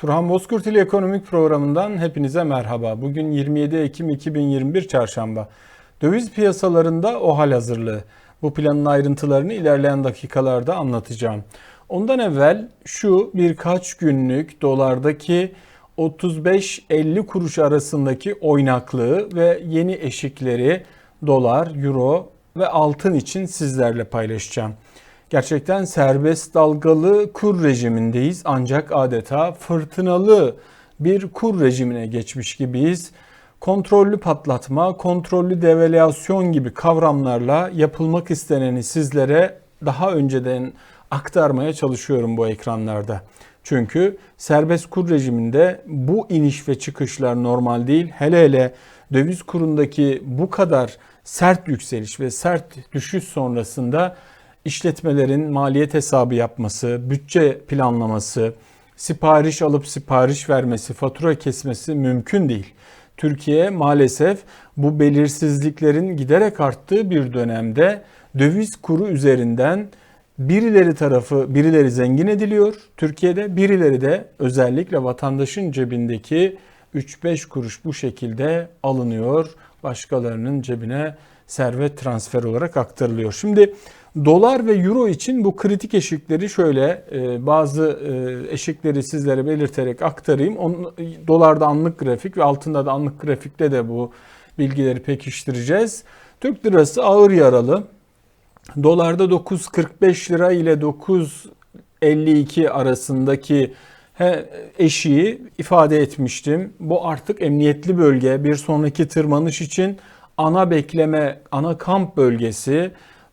Turhan Bozkurt ile Ekonomik Programı'ndan hepinize merhaba. Bugün 27 Ekim 2021 Çarşamba. Döviz piyasalarında o hal hazırlığı. Bu planın ayrıntılarını ilerleyen dakikalarda anlatacağım. Ondan evvel şu birkaç günlük dolardaki 35-50 kuruş arasındaki oynaklığı ve yeni eşikleri dolar, euro ve altın için sizlerle paylaşacağım. Gerçekten serbest dalgalı kur rejimindeyiz ancak adeta fırtınalı bir kur rejimine geçmiş gibiyiz. Kontrollü patlatma, kontrollü devalüasyon gibi kavramlarla yapılmak isteneni sizlere daha önceden aktarmaya çalışıyorum bu ekranlarda. Çünkü serbest kur rejiminde bu iniş ve çıkışlar normal değil. Hele hele döviz kurundaki bu kadar sert yükseliş ve sert düşüş sonrasında işletmelerin maliyet hesabı yapması, bütçe planlaması, sipariş alıp sipariş vermesi, fatura kesmesi mümkün değil. Türkiye maalesef bu belirsizliklerin giderek arttığı bir dönemde döviz kuru üzerinden birileri tarafı birileri zengin ediliyor Türkiye'de birileri de özellikle vatandaşın cebindeki 3-5 kuruş bu şekilde alınıyor başkalarının cebine servet transfer olarak aktarılıyor. Şimdi dolar ve euro için bu kritik eşikleri şöyle e, bazı e, eşikleri sizlere belirterek aktarayım. Dolarda anlık grafik ve altında da anlık grafikte de bu bilgileri pekiştireceğiz. Türk lirası ağır yaralı. Dolarda 9.45 lira ile 9.52 arasındaki eşiği ifade etmiştim. Bu artık emniyetli bölge. Bir sonraki tırmanış için ana bekleme, ana kamp bölgesi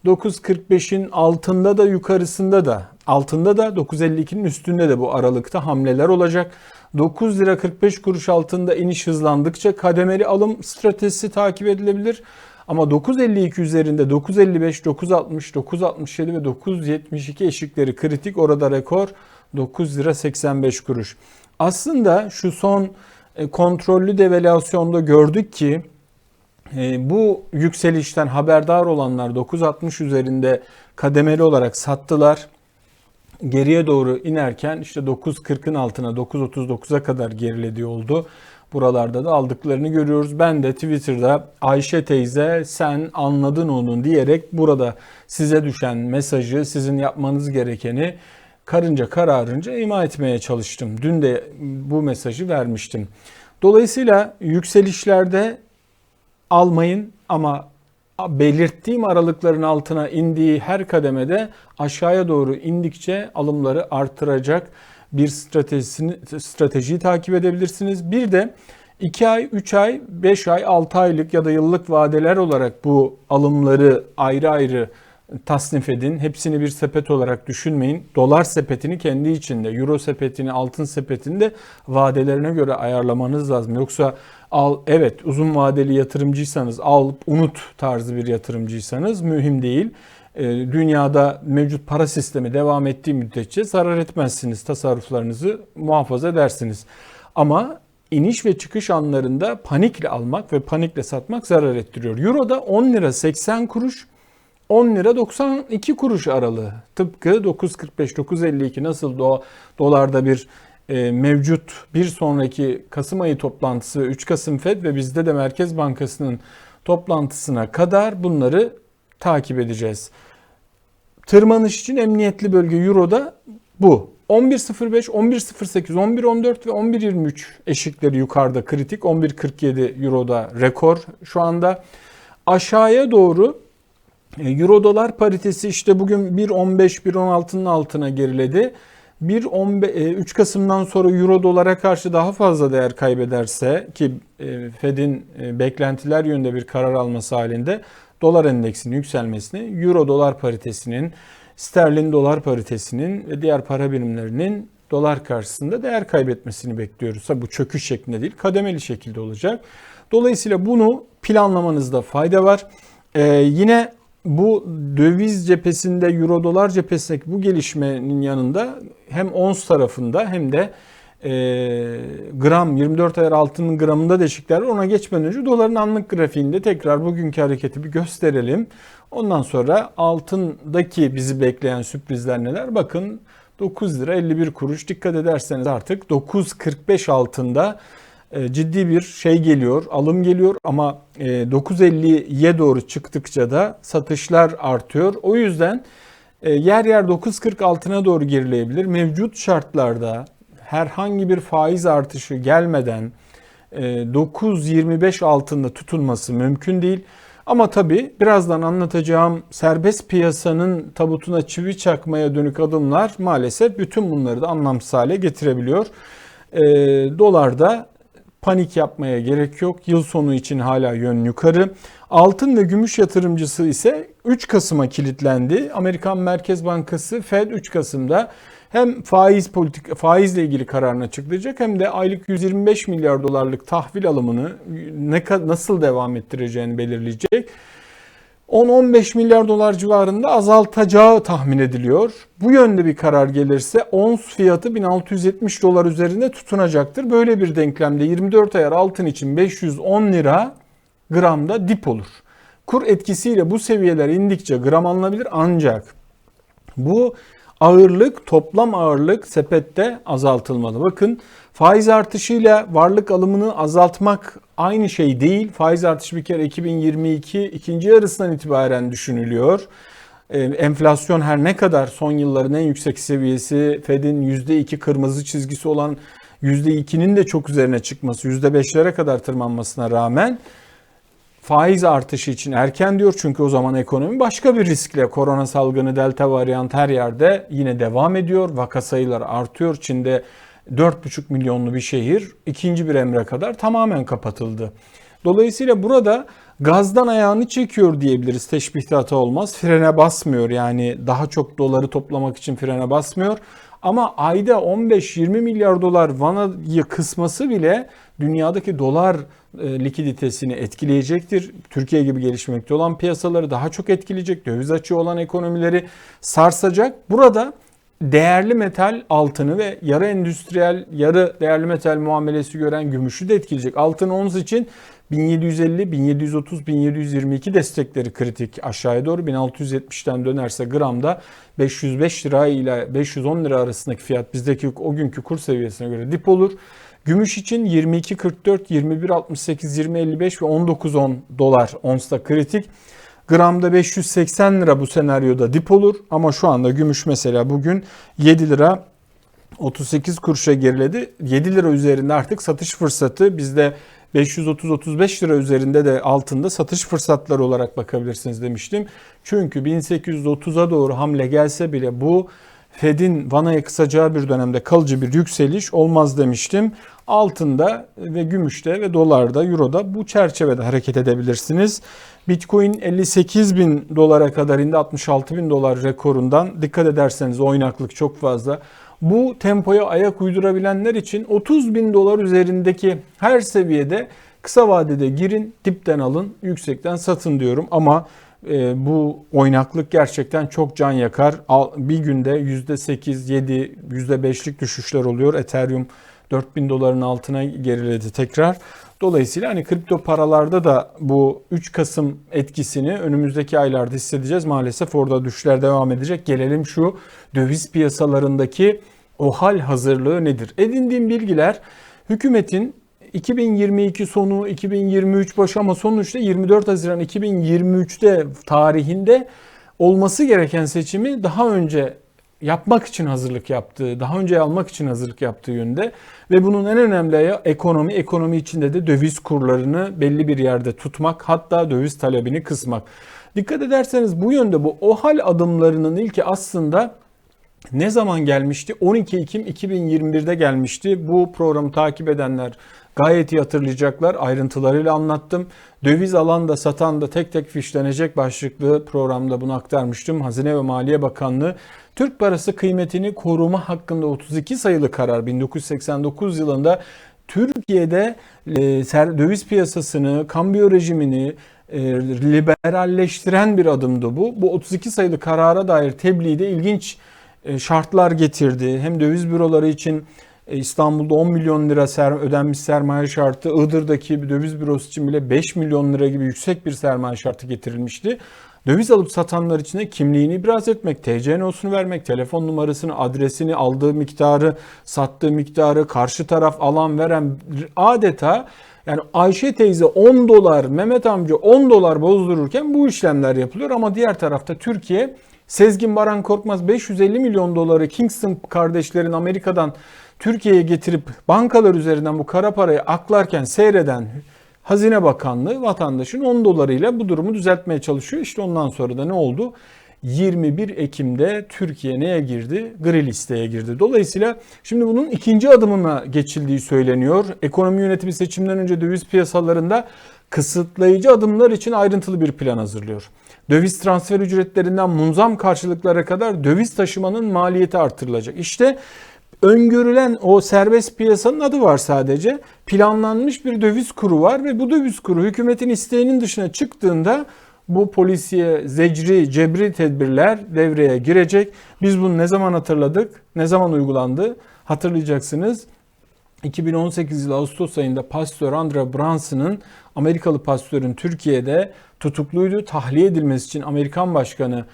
9.45'in altında da yukarısında da altında da 9.52'nin üstünde de bu aralıkta hamleler olacak. 9 lira 45 kuruş altında iniş hızlandıkça kademeli alım stratejisi takip edilebilir. Ama 9.52 üzerinde 9.55, 9.60, 9.67 ve 9.72 eşikleri kritik. Orada rekor 9 lira 85 kuruş. Aslında şu son e, kontrollü devalüasyonda gördük ki bu yükselişten haberdar olanlar 9.60 üzerinde kademeli olarak sattılar. Geriye doğru inerken işte 9.40'ın altına 9.39'a kadar geriledi oldu. Buralarda da aldıklarını görüyoruz. Ben de Twitter'da Ayşe teyze sen anladın onun diyerek burada size düşen mesajı, sizin yapmanız gerekeni karınca kararınca ima etmeye çalıştım. Dün de bu mesajı vermiştim. Dolayısıyla yükselişlerde almayın ama belirttiğim aralıkların altına indiği her kademede aşağıya doğru indikçe alımları artıracak bir stratejisini, stratejiyi takip edebilirsiniz. Bir de 2 ay, 3 ay, 5 ay, 6 aylık ya da yıllık vadeler olarak bu alımları ayrı ayrı tasnif edin. Hepsini bir sepet olarak düşünmeyin. Dolar sepetini kendi içinde, euro sepetini, altın sepetini de vadelerine göre ayarlamanız lazım. Yoksa al evet uzun vadeli yatırımcıysanız al unut tarzı bir yatırımcıysanız mühim değil. Ee, dünyada mevcut para sistemi devam ettiği müddetçe zarar etmezsiniz. Tasarruflarınızı muhafaza edersiniz. Ama iniş ve çıkış anlarında panikle almak ve panikle satmak zarar ettiriyor. Euro'da 10 lira 80 kuruş 10 lira 92 kuruş aralığı. Tıpkı 9.45-9.52 nasıl do dolarda bir e, mevcut bir sonraki Kasım ayı toplantısı 3 Kasım Fed ve bizde de Merkez Bankası'nın toplantısına kadar bunları takip edeceğiz. Tırmanış için emniyetli bölge Euro'da bu. 11.05, 11.08, 11.14 ve 11.23 eşikleri yukarıda kritik. 11.47 Euro'da rekor şu anda. Aşağıya doğru Euro dolar paritesi işte bugün 1.15 1.16'nın altına geriledi. 1 3 Kasım'dan sonra Euro dolara karşı daha fazla değer kaybederse ki e, Fed'in e, beklentiler yönünde bir karar alması halinde dolar endeksinin yükselmesini Euro dolar paritesinin sterlin dolar paritesinin ve diğer para birimlerinin dolar karşısında değer kaybetmesini bekliyoruz. Bu çöküş şeklinde değil kademeli şekilde olacak. Dolayısıyla bunu planlamanızda fayda var. Ee, yine bu döviz cephesinde euro dolar cephesindeki bu gelişmenin yanında hem ons tarafında hem de e, gram 24 ayar altının gramında deşikler ona geçmeden önce doların anlık grafiğinde tekrar bugünkü hareketi bir gösterelim. Ondan sonra altındaki bizi bekleyen sürprizler neler? Bakın 9 lira 51 kuruş. Dikkat ederseniz artık 9.45 altında ciddi bir şey geliyor, alım geliyor ama e, 9.50'ye doğru çıktıkça da satışlar artıyor. O yüzden e, yer yer 9.40 altına doğru gerileyebilir. Mevcut şartlarda herhangi bir faiz artışı gelmeden e, 9.25 altında tutunması mümkün değil. Ama tabii birazdan anlatacağım serbest piyasanın tabutuna çivi çakmaya dönük adımlar maalesef bütün bunları da anlamsız hale getirebiliyor. E, dolarda panik yapmaya gerek yok. Yıl sonu için hala yön yukarı. Altın ve gümüş yatırımcısı ise 3 Kasım'a kilitlendi. Amerikan Merkez Bankası Fed 3 Kasım'da hem faiz politik faizle ilgili kararını açıklayacak hem de aylık 125 milyar dolarlık tahvil alımını ne nasıl devam ettireceğini belirleyecek. 10-15 milyar dolar civarında azaltacağı tahmin ediliyor. Bu yönde bir karar gelirse ons fiyatı 1670 dolar üzerinde tutunacaktır. Böyle bir denklemde 24 ayar altın için 510 lira gramda dip olur. Kur etkisiyle bu seviyeler indikçe gram alınabilir ancak bu ağırlık, toplam ağırlık sepette azaltılmalı. Bakın faiz artışıyla varlık alımını azaltmak aynı şey değil. Faiz artışı bir kere 2022 ikinci yarısından itibaren düşünülüyor. Ee, enflasyon her ne kadar son yılların en yüksek seviyesi Fed'in %2 kırmızı çizgisi olan %2'nin de çok üzerine çıkması, %5'lere kadar tırmanmasına rağmen faiz artışı için erken diyor çünkü o zaman ekonomi başka bir riskle korona salgını delta varyant her yerde yine devam ediyor. Vaka sayıları artıyor. Çin'de 4,5 milyonlu bir şehir ikinci bir emre kadar tamamen kapatıldı. Dolayısıyla burada gazdan ayağını çekiyor diyebiliriz. Teşbihte hata olmaz. Frene basmıyor yani daha çok doları toplamak için frene basmıyor. Ama ayda 15-20 milyar dolar vanayı kısması bile dünyadaki dolar e, likiditesini etkileyecektir. Türkiye gibi gelişmekte olan piyasaları daha çok etkileyecek. Döviz açığı olan ekonomileri sarsacak. Burada değerli metal altını ve yarı endüstriyel, yarı değerli metal muamelesi gören gümüşü de etkileyecek. Altın ons için 1750, 1730, 1722 destekleri kritik aşağıya doğru. 1670'ten dönerse gramda 505 lira ile 510 lira arasındaki fiyat bizdeki o günkü kur seviyesine göre dip olur. Gümüş için 22.44, 21.68, 20.55 ve 19.10 dolar onsta kritik. Gramda 580 lira bu senaryoda dip olur ama şu anda gümüş mesela bugün 7 lira 38 kuruşa geriledi. 7 lira üzerinde artık satış fırsatı bizde 530-35 lira üzerinde de altında satış fırsatları olarak bakabilirsiniz demiştim. Çünkü 1830'a doğru hamle gelse bile bu Fed'in vanaya kısacağı bir dönemde kalıcı bir yükseliş olmaz demiştim. Altında ve gümüşte ve dolarda, euroda bu çerçevede hareket edebilirsiniz. Bitcoin 58 bin dolara kadar indi 66 bin dolar rekorundan. Dikkat ederseniz oynaklık çok fazla. Bu tempoya ayak uydurabilenler için 30 bin dolar üzerindeki her seviyede kısa vadede girin, dipten alın, yüksekten satın diyorum. Ama e, bu oynaklık gerçekten çok can yakar. Bir günde %8, 7, %5'lik düşüşler oluyor. Ethereum 4000 doların altına geriledi tekrar. Dolayısıyla hani kripto paralarda da bu 3 Kasım etkisini önümüzdeki aylarda hissedeceğiz. Maalesef orada düşüşler devam edecek. Gelelim şu döviz piyasalarındaki o hal hazırlığı nedir? Edindiğim bilgiler hükümetin 2022 sonu 2023 başı ama sonuçta 24 Haziran 2023'te tarihinde olması gereken seçimi daha önce yapmak için hazırlık yaptığı, daha önce almak için hazırlık yaptığı yönde ve bunun en önemli ayağı ekonomi, ekonomi içinde de döviz kurlarını belli bir yerde tutmak, hatta döviz talebini kısmak. Dikkat ederseniz bu yönde bu OHAL adımlarının ilki aslında ne zaman gelmişti? 12 Ekim 2021'de gelmişti. Bu programı takip edenler gayet iyi hatırlayacaklar. Ayrıntılarıyla anlattım. Döviz alan da satan da tek tek fişlenecek başlıklı programda bunu aktarmıştım. Hazine ve Maliye Bakanlığı Türk parası kıymetini koruma hakkında 32 sayılı karar 1989 yılında Türkiye'de e, döviz piyasasını, kambiyo rejimini e, liberalleştiren bir adımdı bu. Bu 32 sayılı karara dair tebliğde ilginç şartlar getirdi. Hem döviz büroları için İstanbul'da 10 milyon lira ser, ödenmiş sermaye şartı, Iğdır'daki bir döviz bürosu için bile 5 milyon lira gibi yüksek bir sermaye şartı getirilmişti. Döviz alıp satanlar için de kimliğini ibraz etmek, TC nosunu vermek, telefon numarasını, adresini, aldığı miktarı, sattığı miktarı, karşı taraf alan veren adeta yani Ayşe teyze 10 dolar, Mehmet amca 10 dolar bozdururken bu işlemler yapılıyor ama diğer tarafta Türkiye Sezgin Baran Korkmaz 550 milyon doları Kingston kardeşlerin Amerika'dan Türkiye'ye getirip bankalar üzerinden bu kara parayı aklarken seyreden Hazine Bakanlığı vatandaşın 10 dolarıyla bu durumu düzeltmeye çalışıyor. İşte ondan sonra da ne oldu? 21 Ekim'de Türkiye neye girdi? Gri listeye girdi. Dolayısıyla şimdi bunun ikinci adımına geçildiği söyleniyor. Ekonomi yönetimi seçimden önce döviz piyasalarında kısıtlayıcı adımlar için ayrıntılı bir plan hazırlıyor. Döviz transfer ücretlerinden munzam karşılıklara kadar döviz taşımanın maliyeti artırılacak. İşte öngörülen o serbest piyasanın adı var sadece. Planlanmış bir döviz kuru var ve bu döviz kuru hükümetin isteğinin dışına çıktığında bu polisiye zecri, cebri tedbirler devreye girecek. Biz bunu ne zaman hatırladık? Ne zaman uygulandı? Hatırlayacaksınız. 2018 yılı Ağustos ayında pastör Andra Branson'ın Amerikalı pastörün Türkiye'de tutukluydu. Tahliye edilmesi için Amerikan Başkanı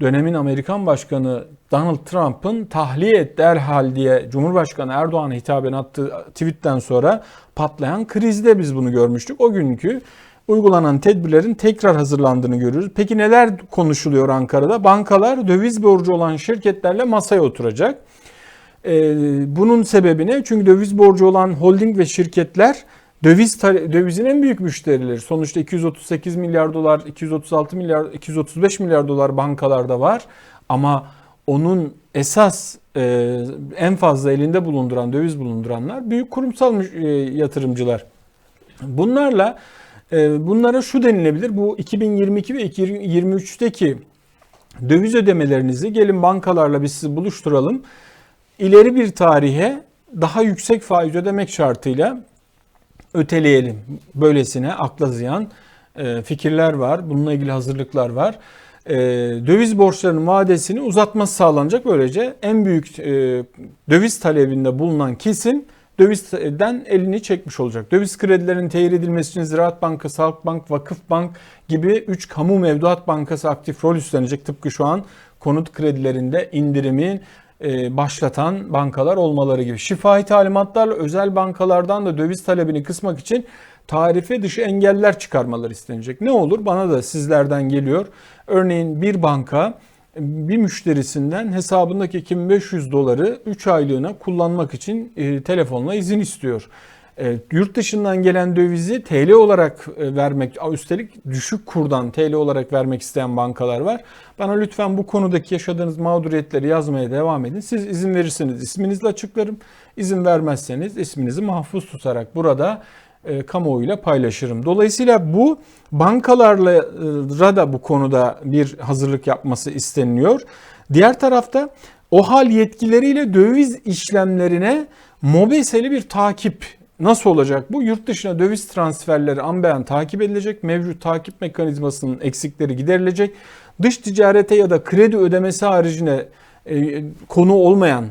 dönemin Amerikan Başkanı Donald Trump'ın tahliye et derhal diye Cumhurbaşkanı Erdoğan'a hitaben attığı tweetten sonra patlayan krizde biz bunu görmüştük. O günkü uygulanan tedbirlerin tekrar hazırlandığını görüyoruz. Peki neler konuşuluyor Ankara'da? Bankalar döviz borcu olan şirketlerle masaya oturacak. Ee, bunun sebebi ne? Çünkü döviz borcu olan holding ve şirketler döviz dövizin en büyük müşterileri. Sonuçta 238 milyar dolar, 236 milyar, 235 milyar dolar bankalarda var. Ama onun esas e, en fazla elinde bulunduran, döviz bulunduranlar büyük kurumsal e, yatırımcılar. Bunlarla e, bunlara şu denilebilir. Bu 2022 ve 2023'teki döviz ödemelerinizi gelin bankalarla biz sizi buluşturalım. İleri bir tarihe daha yüksek faiz ödemek şartıyla öteleyelim. Böylesine akla ziyan e, fikirler var. Bununla ilgili hazırlıklar var. E, döviz borçlarının vadesini uzatması sağlanacak. Böylece en büyük e, döviz talebinde bulunan kesim dövizden elini çekmiş olacak. Döviz kredilerinin tehir edilmesi için Ziraat Bankası, Halkbank, Vakıfbank gibi 3 kamu mevduat bankası aktif rol üstlenecek. Tıpkı şu an konut kredilerinde indirimin başlatan bankalar olmaları gibi. Şifahi talimatlarla özel bankalardan da döviz talebini kısmak için tarife dışı engeller çıkarmaları istenecek. Ne olur? Bana da sizlerden geliyor. Örneğin bir banka bir müşterisinden hesabındaki 2500 doları 3 aylığına kullanmak için e, telefonla izin istiyor. E, yurt dışından gelen dövizi TL olarak e, vermek, üstelik düşük kurdan TL olarak vermek isteyen bankalar var. Bana lütfen bu konudaki yaşadığınız mağduriyetleri yazmaya devam edin. Siz izin verirseniz isminizle açıklarım. İzin vermezseniz isminizi mahfuz tutarak burada e, kamuoyuyla paylaşırım. Dolayısıyla bu bankalarla e, da bu konuda bir hazırlık yapması isteniliyor. Diğer tarafta o hal yetkileriyle döviz işlemlerine mobeseli bir takip Nasıl olacak bu? Yurt dışına döviz transferleri an takip edilecek. Mevcut takip mekanizmasının eksikleri giderilecek. Dış ticarete ya da kredi ödemesi haricinde e, konu olmayan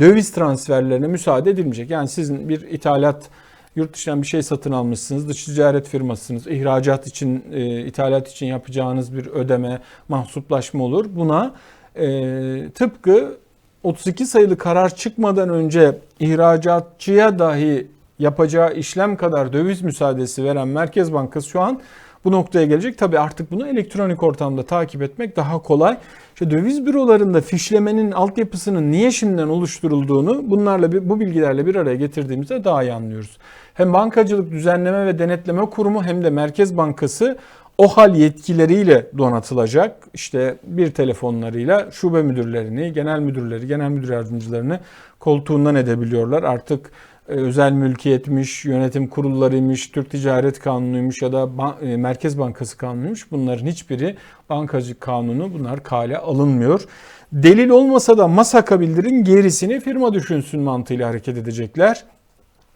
döviz transferlerine müsaade edilmeyecek. Yani sizin bir ithalat yurt dışından bir şey satın almışsınız, dış ticaret firmasısınız, ihracat için, e, ithalat için yapacağınız bir ödeme, mahsuplaşma olur. Buna e, tıpkı 32 sayılı karar çıkmadan önce ihracatçıya dahi yapacağı işlem kadar döviz müsaadesi veren Merkez Bankası şu an bu noktaya gelecek. Tabi artık bunu elektronik ortamda takip etmek daha kolay. İşte döviz bürolarında fişlemenin altyapısının niye şimdiden oluşturulduğunu bunlarla bu bilgilerle bir araya getirdiğimizde daha iyi anlıyoruz. Hem Bankacılık Düzenleme ve Denetleme Kurumu hem de Merkez Bankası o hal yetkileriyle donatılacak. İşte bir telefonlarıyla şube müdürlerini, genel müdürleri, genel müdür yardımcılarını koltuğundan edebiliyorlar. Artık özel mülkiyetmiş, yönetim kurullarıymış, Türk Ticaret Kanunu'ymuş ya da e, Merkez Bankası Kanunu'ymuş. Bunların hiçbiri bankacılık kanunu bunlar kale alınmıyor. Delil olmasa da masaka bildirin gerisini firma düşünsün mantığıyla hareket edecekler.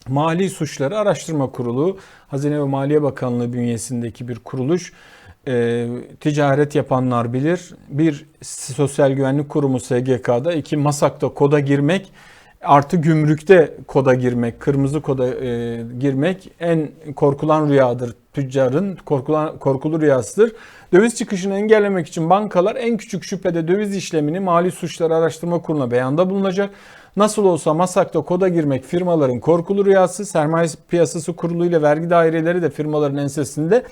Mali Suçları Araştırma Kurulu, Hazine ve Maliye Bakanlığı bünyesindeki bir kuruluş. E, ticaret yapanlar bilir. Bir Sosyal Güvenlik Kurumu SGK'da, iki MASAK'ta koda girmek artı gümrükte koda girmek, kırmızı koda e, girmek en korkulan rüyadır tüccarın korkulu, korkulu rüyasıdır. Döviz çıkışını engellemek için bankalar en küçük şüphede döviz işlemini Mali Suçlar Araştırma Kurulu'na beyanda bulunacak. Nasıl olsa Masak'ta koda girmek firmaların korkulu rüyası, sermaye piyasası kurulu ile vergi daireleri de firmaların ensesinde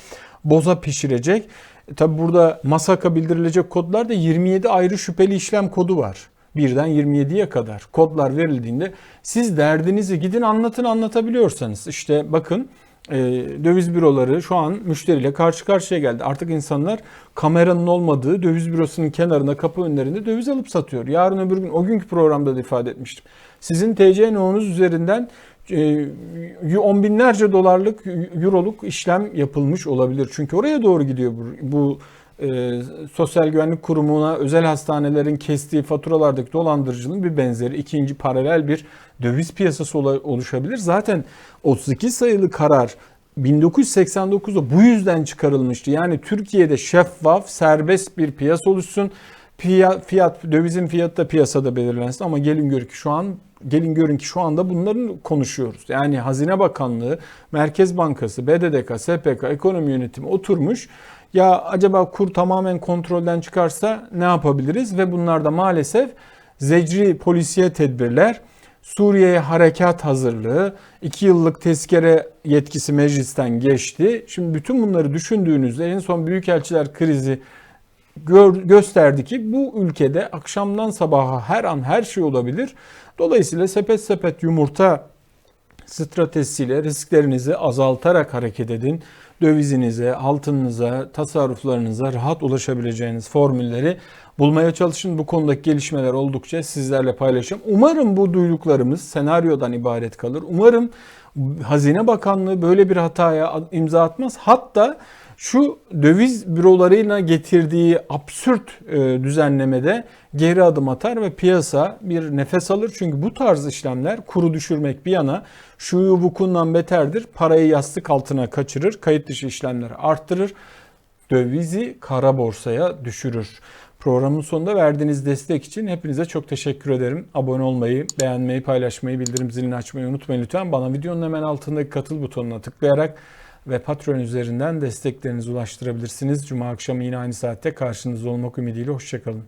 boza pişirecek. Tabi burada Masak'a bildirilecek kodlar da 27 ayrı şüpheli işlem kodu var. Birden 27'ye kadar kodlar verildiğinde siz derdinizi gidin anlatın anlatabiliyorsanız. işte bakın e, döviz büroları şu an müşteriyle karşı karşıya geldi. Artık insanlar kameranın olmadığı döviz bürosunun kenarında kapı önlerinde döviz alıp satıyor. Yarın öbür gün o günkü programda da ifade etmiştim. Sizin TC no'nuz üzerinden e, on binlerce dolarlık, euroluk işlem yapılmış olabilir. Çünkü oraya doğru gidiyor bu, bu e, Sosyal Güvenlik Kurumu'na özel hastanelerin kestiği faturalardaki dolandırıcılığın bir benzeri ikinci paralel bir döviz piyasası oluşabilir. Zaten 32 sayılı karar 1989'da bu yüzden çıkarılmıştı. Yani Türkiye'de şeffaf, serbest bir piyasa oluşsun. Fiyat, fiyat dövizin fiyatı da piyasada belirlensin ama gelin görün ki şu an gelin görün ki şu anda bunların konuşuyoruz. Yani Hazine Bakanlığı, Merkez Bankası, BDDK, SPK, Ekonomi Yönetimi oturmuş. Ya acaba kur tamamen kontrolden çıkarsa ne yapabiliriz? Ve bunlar da maalesef zecri polisiye tedbirler, Suriye'ye harekat hazırlığı, 2 yıllık tezkere yetkisi meclisten geçti. Şimdi bütün bunları düşündüğünüzde en son büyükelçiler krizi gör, gösterdi ki bu ülkede akşamdan sabaha her an her şey olabilir. Dolayısıyla sepet sepet yumurta stratejisiyle risklerinizi azaltarak hareket edin. Dövizinize, altınınıza, tasarruflarınıza rahat ulaşabileceğiniz formülleri bulmaya çalışın. Bu konudaki gelişmeler oldukça sizlerle paylaşacağım. Umarım bu duyduklarımız senaryodan ibaret kalır. Umarım Hazine Bakanlığı böyle bir hataya imza atmaz. Hatta şu döviz bürolarıyla getirdiği absürt e, düzenlemede geri adım atar ve piyasa bir nefes alır. Çünkü bu tarz işlemler kuru düşürmek bir yana şu vukundan beterdir. Parayı yastık altına kaçırır, kayıt dışı işlemleri arttırır. Dövizi kara borsaya düşürür. Programın sonunda verdiğiniz destek için hepinize çok teşekkür ederim. Abone olmayı, beğenmeyi, paylaşmayı, bildirim zilini açmayı unutmayın lütfen. Bana videonun hemen altındaki katıl butonuna tıklayarak ve Patreon üzerinden desteklerinizi ulaştırabilirsiniz. Cuma akşamı yine aynı saatte karşınızda olmak ümidiyle. Hoşçakalın.